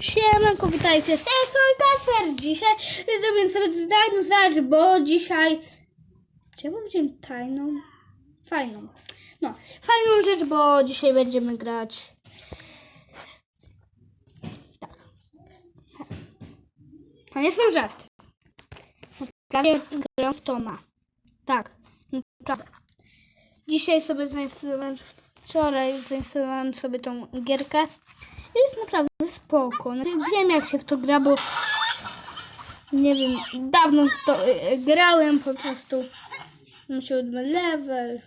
Siemanko, witajcie, z Kacper. Dzisiaj zrobię sobie tajną rzecz, bo dzisiaj... Czy ja powiedziałem tajną? Fajną. No, fajną rzecz, bo dzisiaj będziemy grać... Tak. To nie są żarty. Prawie gram w Toma. Tak, naprawdę. Dzisiaj sobie zainstalowałem, wczoraj zainstalowałem sobie tą gierkę. Jest naprawdę spoko. Znaczy, wiem jak się w to gra, bo nie wiem, dawno w to y, grałem po prostu. Mam siódmy level.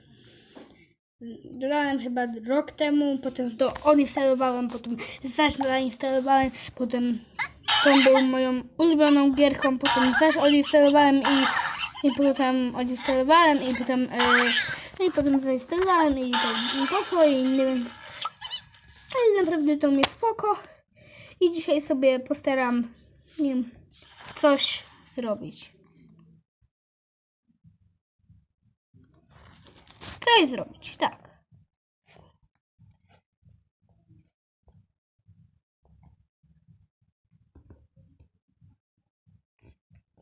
Grałem chyba rok temu, potem to odinstalowałem, potem zaś zainstalowałem, potem tą była moją ulubioną gierką, potem zaś odinstalowałem i, i potem odinstalowałem i potem y, no i potem zainstalowałem i to mi poszło i nie wiem, ale naprawdę to mnie spoko. I dzisiaj sobie postaram, nie coś zrobić. Coś zrobić, tak.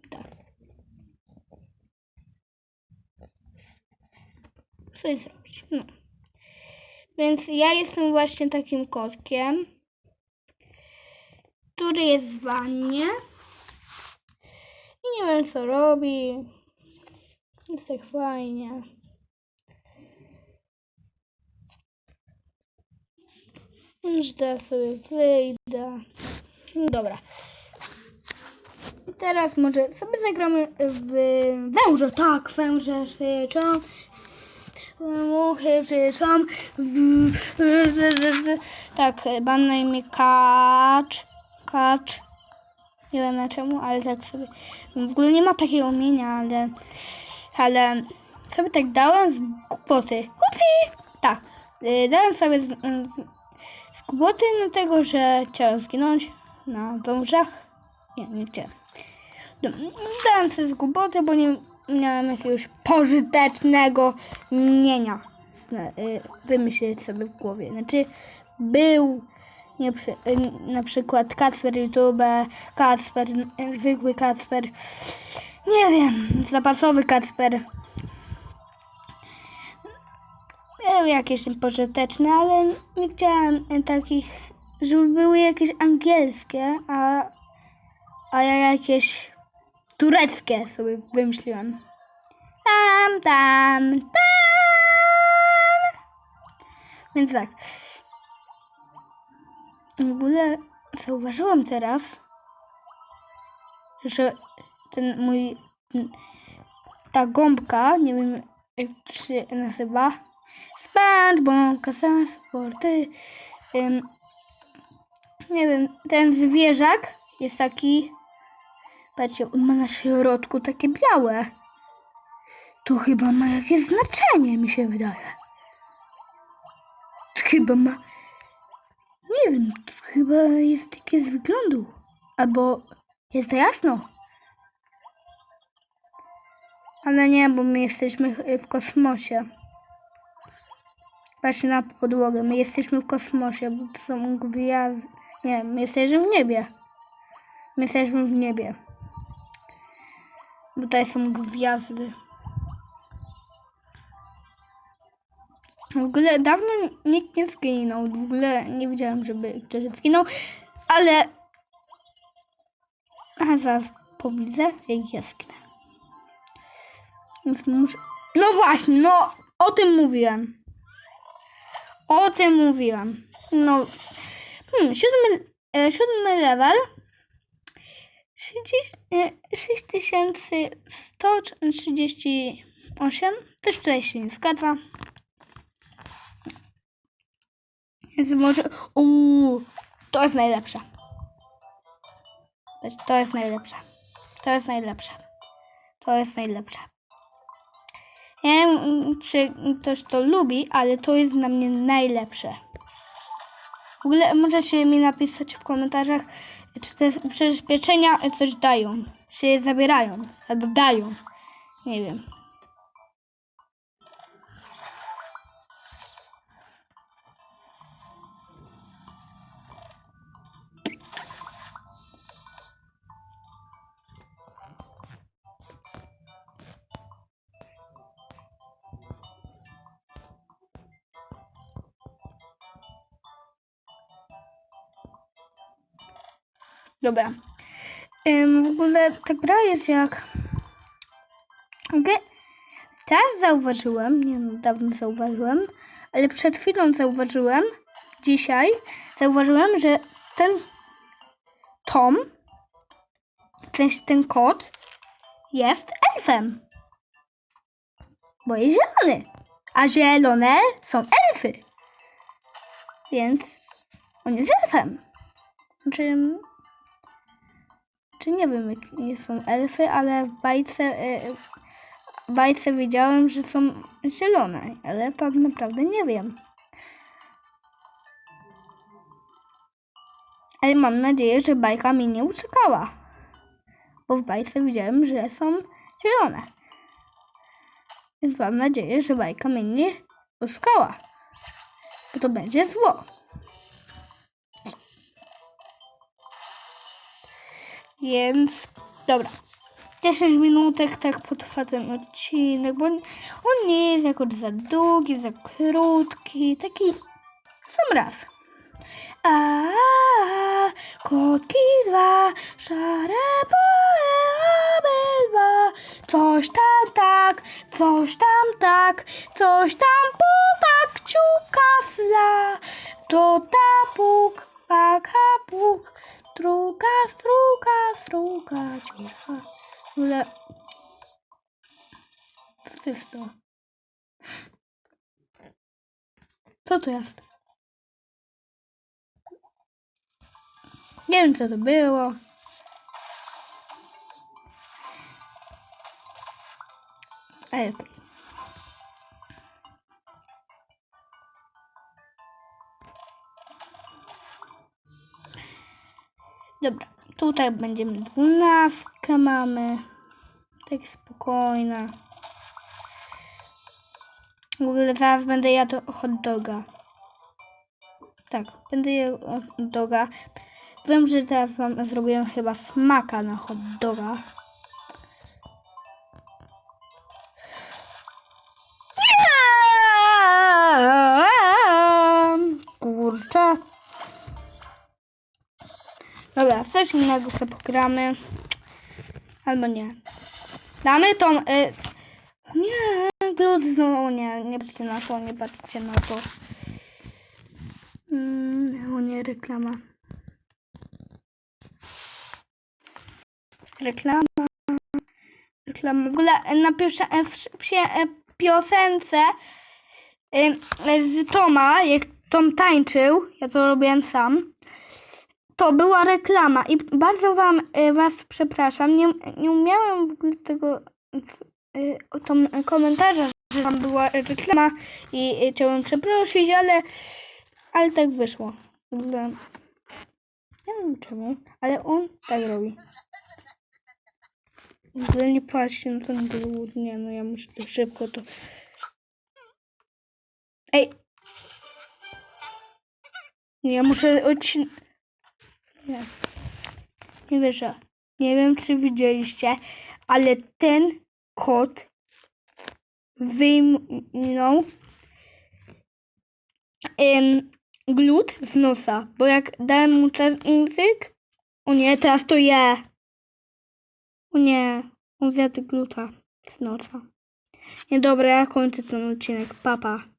Tak. Coś zrobić, no. Więc ja jestem właśnie takim kotkiem, który jest w wannie i nie wiem co robi. Jest tak fajnie. Już teraz sobie wyjdę. Dobra. Teraz może sobie zagramy w węże. Tak, węże krzyczą. Muchy krzyczą. Tak, mam na imię Kacz. Kacz. Nie wiem czemu, ale tak sobie. W ogóle nie ma takiego imienia, ale. Ale sobie tak dałem z głupoty. Upsi! Tak. y, Dałem sobie z, z, z głupoty na tego, że chciałem zginąć na wężach. Nie, nie chciałem. No, Dałem sobie z głupoty, bo nie miałem jakiegoś pożytecznego mienia y, wymyślić sobie w głowie. Znaczy, był nie, y, na przykład Kacper YouTube, Kacper, zwykły Kacper, nie wiem, zapasowy Kacper. Był jakieś pożyteczne, ale nie chciałem takich, żeby były jakieś angielskie, a, a ja jakieś tureckie sobie wymyśliłem. Tam, tam, tam. Więc tak. W ogóle zauważyłam teraz, że ten mój, ta gąbka, nie wiem jak to się nazywa, SpongeBob, kasa sporty, nie wiem, ten zwierzak jest taki, patrzcie, on ma na środku takie białe. To chyba ma jakieś znaczenie, mi się wydaje. Chyba ma nie wiem, chyba jest takie z wyglądu. Albo jest to jasno. Ale nie, bo my jesteśmy w kosmosie. Patrzcie na podłogę. My jesteśmy w kosmosie, bo to są gwiazdy. Nie, my jesteśmy w niebie. My jesteśmy w niebie. Tutaj są gwiazdy. W ogóle dawno nikt nie zginął. W ogóle nie widziałem, żeby ktoś zginął, ale. A zaraz powidzę, jak ja zginę. Więc muszę. No właśnie, no o tym mówiłem. O tym mówiłem. No. Hmm, siódmy, e, siódmy level. 60, e, 6138. Też tutaj się nie zgadza. Więc może. Uuu, to jest najlepsze. To jest najlepsze. To jest najlepsze. To jest najlepsze. Nie wiem, czy ktoś to lubi, ale to jest dla mnie najlepsze. W ogóle możecie mi napisać w komentarzach, czy te przyspieszenia coś dają. Czy je zabierają, albo dają. Nie wiem. Dobra. Ym, w ogóle ta gra jest jak... Ge... Teraz zauważyłem, nie no, dawno zauważyłem, ale przed chwilą zauważyłem, dzisiaj zauważyłem, że ten Tom, sensie ten kot, jest elfem. Bo jest zielony. A zielone są elfy. Więc on jest elfem. Znaczy, czy nie wiem, jakie są elfy, ale w bajce, e, w bajce wiedziałem, że są zielone, ale tak naprawdę nie wiem. Ale mam nadzieję, że bajka mnie nie uciekała. Bo w bajce widziałem, że są zielone. Więc mam nadzieję, że bajka mnie nie oszukała. Bo to będzie zło. Więc dobra. 10 minutek tak potrwa ten odcinek, bo on nie jest jakoś za długi, za krótki, taki sam raz. A, kotki dwa, szare obydwa. Coś tam tak, coś tam tak, coś tam pupak, kciuka fla. To tapuk, paka puk, struga, struga, struga, cicha. W ogóle... Co to jest to? Co to jest? Nie wiem, co to było. Ej, okej. Dobra, tutaj będziemy dwunastkę mamy. Tak spokojna. W ogóle zaraz będę jadł hot doga. Tak, będę jadł hot doga. Wiem, że teraz wam zrobiłem chyba smaka na hot doga. Dobra, coś innego sobie pogramy. Albo nie. Damy tą... Y... Nie, glut znowu nie. Nie patrzcie na to, nie patrzcie na to. Mm, o nie, reklama. Reklama. Reklama. W ogóle na pierwszej e, w- psie- e, piosence y, z Toma, jak Tom tańczył, ja to robiłem sam, to była reklama i bardzo wam y, was przepraszam, nie, nie umiałem w ogóle tego y, tą komentarza, że tam była reklama i y, chciałem przeprosić, ale ale tak wyszło. Nie wiem czemu, ale on tak robi. W ogóle nie patrzcie na ten glut, nie no ja muszę to szybko to... Ej! Ja muszę odcin... Nie. Nie wierzę. Nie wiem, czy widzieliście, ale ten kot wyjmał em, glut z nosa, bo jak dałem mu ten język, o nie, teraz to je. O nie, on zjadł gluta z nosa. Nie, dobra, ja kończę ten odcinek. Papa.